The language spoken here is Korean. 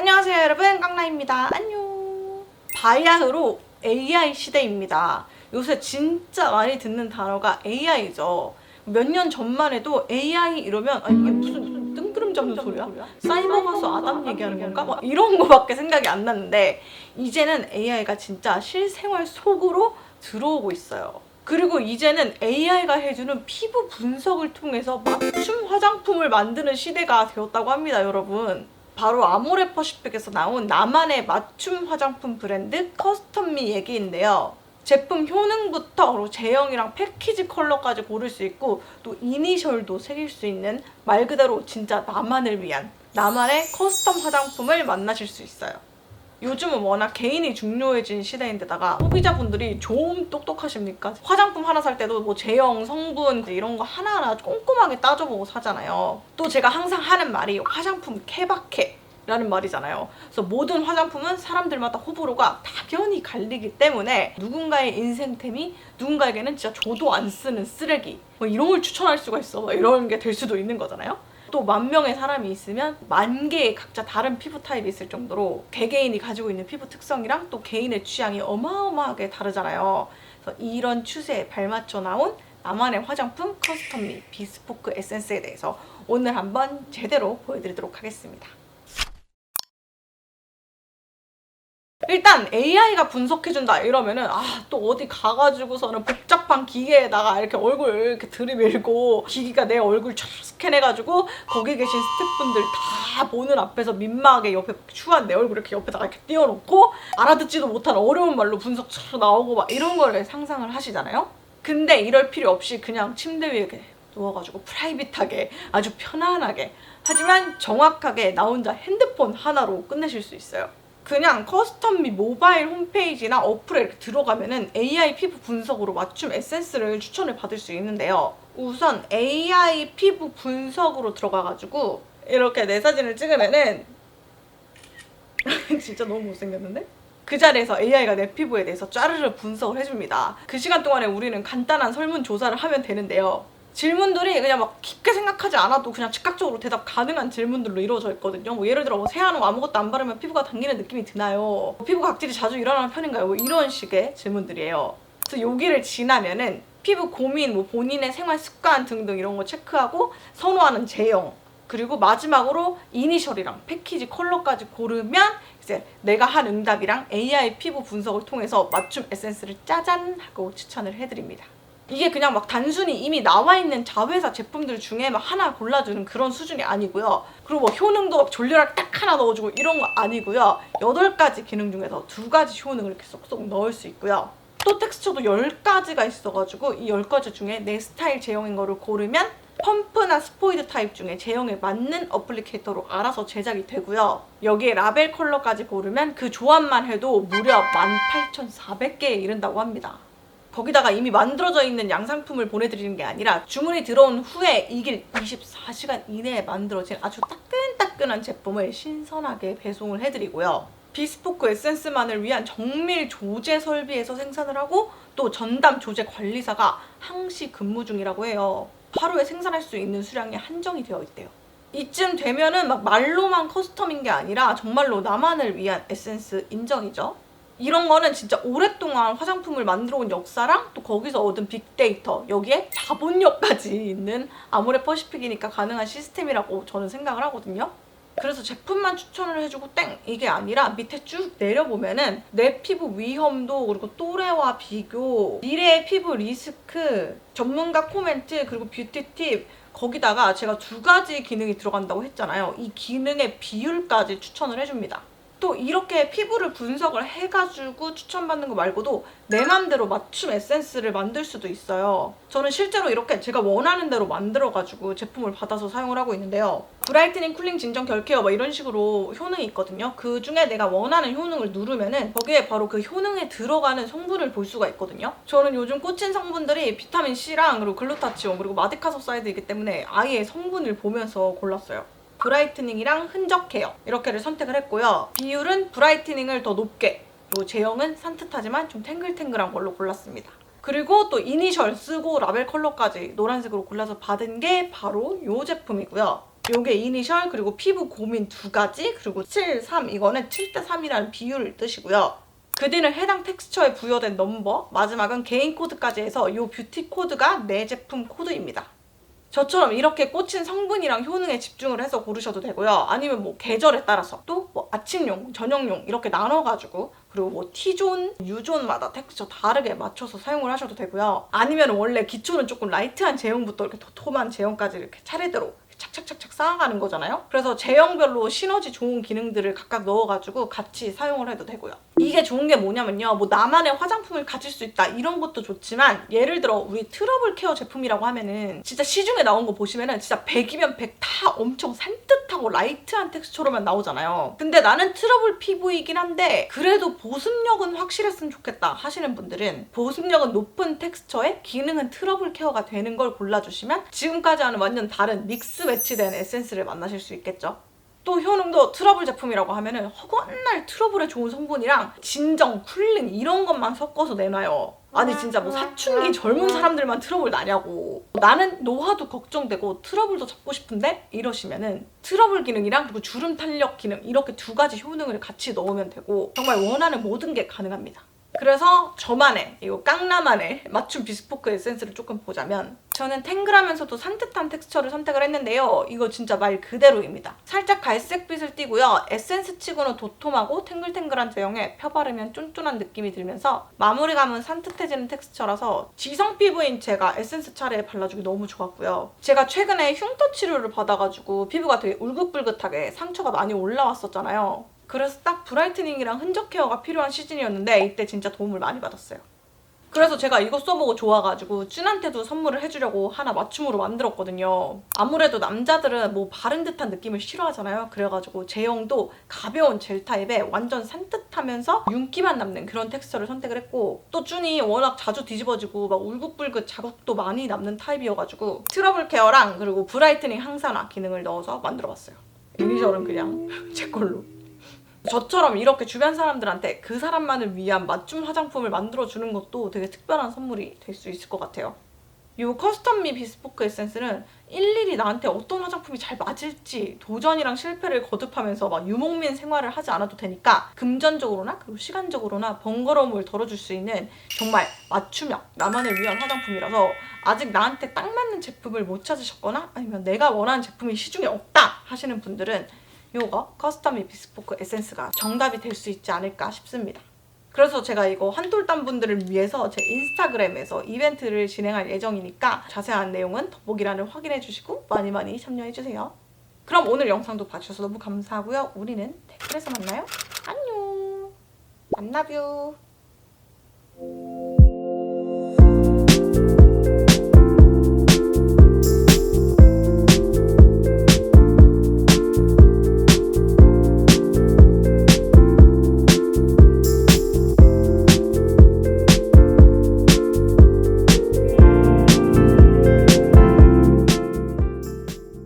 안녕하세요 여러분. 깡라입니다. 안녕. 바야흐로 AI 시대입니다. 요새 진짜 많이 듣는 단어가 AI죠. 몇 년 전만 해도 AI 이러면 아 이게 무슨, 무슨 뜬구름 잡는 소리야? 사이버 가수 아담 얘기하는 건가? 막 이런 거밖에 생각이 안 났는데 이제는 AI가 진짜 실생활 속으로 들어오고 있어요. 그리고 이제는 AI가 해주는 피부 분석을 통해서 맞춤 화장품을 만드는 시대가 되었다고 합니다, 여러분. 바로 아모레 퍼시픽에서 나온 나만의 맞춤 화장품 브랜드 커스텀미 얘기인데요. 제품 효능부터 제형이랑 패키지 컬러까지 고를 수 있고 또 이니셜도 새길 수 있는 말 그대로 진짜 나만을 위한 나만의 커스텀 화장품을 만나실 수 있어요. 요즘은 워낙 개인이 중요해진 시대인데다가 소비자분들이 좀 똑똑하십니까? 화장품 하나 살 때도 뭐 제형, 성분 이런 거 하나하나 꼼꼼하게 따져보고 사잖아요. 또 제가 항상 하는 말이 화장품 케바케 라는 말이잖아요. 그래서 모든 화장품은 사람들마다 호불호가 다변히 갈리기 때문에 누군가의 인생템이 누군가에게는 진짜 저도 안 쓰는 쓰레기 뭐 이런 걸 추천할 수가 있어 막 이런 게 될 수도 있는 거잖아요. 또 만 명의 사람이 있으면 만 개의 각자 다른 피부 타입이 있을 정도로 개개인이 가지고 있는 피부 특성이랑 또 개인의 취향이 어마어마하게 다르잖아요. 그래서 이런 추세에 발맞춰 나온 나만의 화장품 커스텀미 비스포크 에센스에 대해서 오늘 한번 제대로 보여드리도록 하겠습니다. 일단 AI가 분석해준다 이러면은 아 또 어디 가가지고서는 복잡한 기계에다가 이렇게 얼굴 이렇게 들이밀고 기기가 내 얼굴 쫙 스캔해가지고 거기 계신 스태프분들 다 보는 앞에서 민망하게 옆에 추한 내 얼굴 이렇게 옆에다가 이렇게 띄워놓고 알아듣지도 못한 어려운 말로 분석 쫙 나오고 막 이런 걸 상상을 하시잖아요. 근데 이럴 필요 없이 그냥 침대 위에 누워가지고 프라이빗하게 아주 편안하게 하지만 정확하게 나 혼자 핸드폰 하나로 끝내실 수 있어요. 그냥 커스텀미 모바일 홈페이지나 어플에 이렇게 들어가면은 AI 피부 분석으로 맞춤 에센스를 추천을 받을 수 있는데요. 우선 AI 피부 분석으로 들어가가지고 이렇게 내 사진을 찍으면은 진짜 너무 못생겼는데? 그 자리에서 AI가 내 피부에 대해서 짜르르 분석을 해줍니다. 그 시간 동안에 우리는 간단한 설문 조사를 하면 되는데요. 질문들이 그냥 막 깊게 생각하지 않아도 그냥 즉각적으로 대답 가능한 질문들로 이루어져 있거든요. 뭐 예를 들어 뭐 세안후 아무것도 안 바르면 피부가 당기는 느낌이 드나요? 피부 각질이 자주 일어나는 편인가요? 뭐 이런 식의 질문들이에요. 그래서 여기를 지나면은 피부 고민, 뭐 본인의 생활 습관 등등 이런 거 체크하고 선호하는 제형 그리고 마지막으로 이니셜이랑 패키지 컬러까지 고르면 이제 내가 한 응답이랑 AI 피부 분석을 통해서 맞춤 에센스를 짜잔 하고 추천을 해드립니다. 이게 그냥 막 단순히 이미 나와 있는 자회사 제품들 중에 막 하나 골라주는 그런 수준이 아니고요. 그리고 뭐 효능도 막 졸렬하게 딱 하나 넣어주고 이런 거 아니고요. 8가지 기능 중에서 두 가지 효능을 이렇게 쏙쏙 넣을 수 있고요. 또 텍스처도 10가지가 있어가지고 이 10가지 중에 내 스타일 제형인 거를 고르면 펌프나 스포이드 타입 중에 제형에 맞는 어플리케이터로 알아서 제작이 되고요. 여기에 라벨 컬러까지 고르면 그 조합만 해도 무려 18,400개에 이른다고 합니다. 거기다가 이미 만들어져 있는 양상품을 보내드리는 게 아니라 주문이 들어온 후에 이길 24시간 이내에 만들어진 아주 따끈따끈한 제품을 신선하게 배송을 해드리고요. 비스포크 에센스만을 위한 정밀 조제 설비에서 생산을 하고 또 전담 조제 관리사가 항시 근무 중이라고 해요. 하루에 생산할 수 있는 수량이 한정이 되어 있대요. 이쯤 되면은 막 말로만 커스텀인 게 아니라 정말로 나만을 위한 에센스 인정이죠. 이런 거는 진짜 오랫동안 화장품을 만들어 온 역사랑 또 거기서 얻은 빅데이터 여기에 자본력까지 있는 아모레 퍼시픽이니까 가능한 시스템이라고 저는 생각을 하거든요. 그래서 제품만 추천을 해주고 땡! 이게 아니라 밑에 쭉 내려보면은 내 피부 위험도 그리고 또래와 비교 미래의 피부 리스크 전문가 코멘트 그리고 뷰티 팁. 거기다가 제가 두 가지 기능이 들어간다고 했잖아요. 이 기능의 비율까지 추천을 해줍니다 또 이렇게 피부를 분석을 해가지고 추천받는 거 말고도 내 맘대로 맞춤 에센스를 만들 수도 있어요. 저는 실제로 이렇게 제가 원하는 대로 만들어가지고 제품을 받아서 사용을 하고 있는데요. 브라이트닝, 쿨링, 진정, 결 케어 뭐 이런 식으로 효능이 있거든요. 그 중에 내가 원하는 효능을 누르면은 거기에 바로 그 효능에 들어가는 성분을 볼 수가 있거든요. 저는 요즘 꽂힌 성분들이 비타민 C랑 그리고 글루타치온 그리고 마데카소사이드이기 때문에 아예 성분을 보면서 골랐어요. 브라이트닝이랑 흔적 케어 이렇게를 선택을 했고요. 비율은 브라이트닝을 더 높게 그리고 제형은 산뜻하지만 좀 탱글탱글한 걸로 골랐습니다. 그리고 또 이니셜 쓰고 라벨 컬러까지 노란색으로 골라서 받은 게 바로 이 제품이고요. 요게 이니셜 그리고 피부 고민 두 가지 그리고 7, 3 이거는 7대 3이라는 비율을 뜻이고요. 그 뒤는 해당 텍스처에 부여된 넘버, 마지막은 개인 코드까지 해서 이 뷰티 코드가 내 제품 코드입니다. 저처럼 이렇게 꽂힌 성분이랑 효능에 집중을 해서 고르셔도 되고요. 아니면 뭐 계절에 따라서 또 뭐 아침용, 저녁용 이렇게 나눠가지고 그리고 뭐 T존, U존마다 텍스처 다르게 맞춰서 사용을 하셔도 되고요. 아니면 원래 기초는 조금 라이트한 제형부터 이렇게 도톰한 제형까지 이렇게 차례대로 착착착착 쌓아가는 거잖아요. 그래서 제형별로 시너지 좋은 기능들을 각각 넣어가지고 같이 사용을 해도 되고요. 이게 좋은 게 뭐냐면요. 뭐 나만의 화장품을 가질 수 있다 이런 것도 좋지만 예를 들어 우리 트러블 케어 제품이라고 하면은 진짜 시중에 나온 거 보시면은 진짜 100이면 100 다 엄청 산뜻하고 라이트한 텍스처로만 나오잖아요. 근데 나는 트러블 피부이긴 한데 그래도 보습력은 확실했으면 좋겠다 하시는 분들은 보습력은 높은 텍스처에 기능은 트러블 케어가 되는 걸 골라주시면 지금까지 하는 완전 다른 믹스 매치된 에센스를 만나실 수 있겠죠. 또 효능도 트러블 제품이라고 하면은 허건날 트러블에 좋은 성분이랑 진정, 쿨링 이런 것만 섞어서 내놔요. 아니 진짜 뭐 사춘기 젊은 사람들만 트러블 나냐고. 나는 노화도 걱정되고 트러블도 잡고 싶은데 이러시면은 트러블 기능이랑 그리고 주름 탄력 기능 이렇게 두 가지 효능을 같이 넣으면 되고 정말 원하는 모든 게 가능합니다. 그래서 저만의 이거 깡나만의 맞춤 비스포크 에센스를 조금 보자면 저는 탱글하면서도 산뜻한 텍스처를 선택을 했는데요. 이거 진짜 말 그대로입니다. 살짝 갈색빛을 띠고요. 에센스 치고는 도톰하고 탱글탱글한 제형에 펴바르면 쫀쫀한 느낌이 들면서 마무리감은 산뜻해지는 텍스처라서 지성 피부인 제가 에센스 차례에 발라주기 너무 좋았고요. 제가 최근에 흉터 치료를 받아가지고 피부가 되게 울긋불긋하게 상처가 많이 올라왔었잖아요. 그래서 딱 브라이트닝이랑 흔적 케어가 필요한 시즌이었는데 이때 진짜 도움을 많이 받았어요. 그래서 제가 이거 써보고 좋아가지고 찐한테도 선물을 해주려고 하나 맞춤으로 만들었거든요. 아무래도 남자들은 뭐 바른 듯한 느낌을 싫어하잖아요. 그래가지고 제형도 가벼운 젤 타입에 완전 산뜻하면서 윤기만 남는 그런 텍스처를 선택을 했고 또 쭈니 워낙 자주 뒤집어지고 막 울긋불긋 자국도 많이 남는 타입이어가지고 트러블 케어랑 그리고 브라이트닝 항산화 기능을 넣어서 만들어봤어요. 이니셜은 그냥 제 걸로. 저처럼 이렇게 주변 사람들한테 그 사람만을 위한 맞춤 화장품을 만들어주는 것도 되게 특별한 선물이 될 수 있을 것 같아요. 이 커스텀 미 비스포크 에센스는 일일이 나한테 어떤 화장품이 잘 맞을지 도전이랑 실패를 거듭하면서 막 유목민 생활을 하지 않아도 되니까 금전적으로나 그리고 시간적으로나 번거로움을 덜어줄 수 있는 정말 맞춤형 나만을 위한 화장품이라서 아직 나한테 딱 맞는 제품을 못 찾으셨거나 아니면 내가 원하는 제품이 시중에 없다 하시는 분들은 요거 커스텀이 비스포크 에센스가 정답이 될 수 있지 않을까 싶습니다. 그래서 제가 이거 한돌담 분들을 위해서 제 인스타그램에서 이벤트를 진행할 예정이니까 자세한 내용은 더보기란을 확인해 주시고 많이 많이 참여해 주세요. 그럼 오늘 영상도 봐주셔서 너무 감사하고요. 우리는 댓글에서 만나요. 안녕. 만나뷰.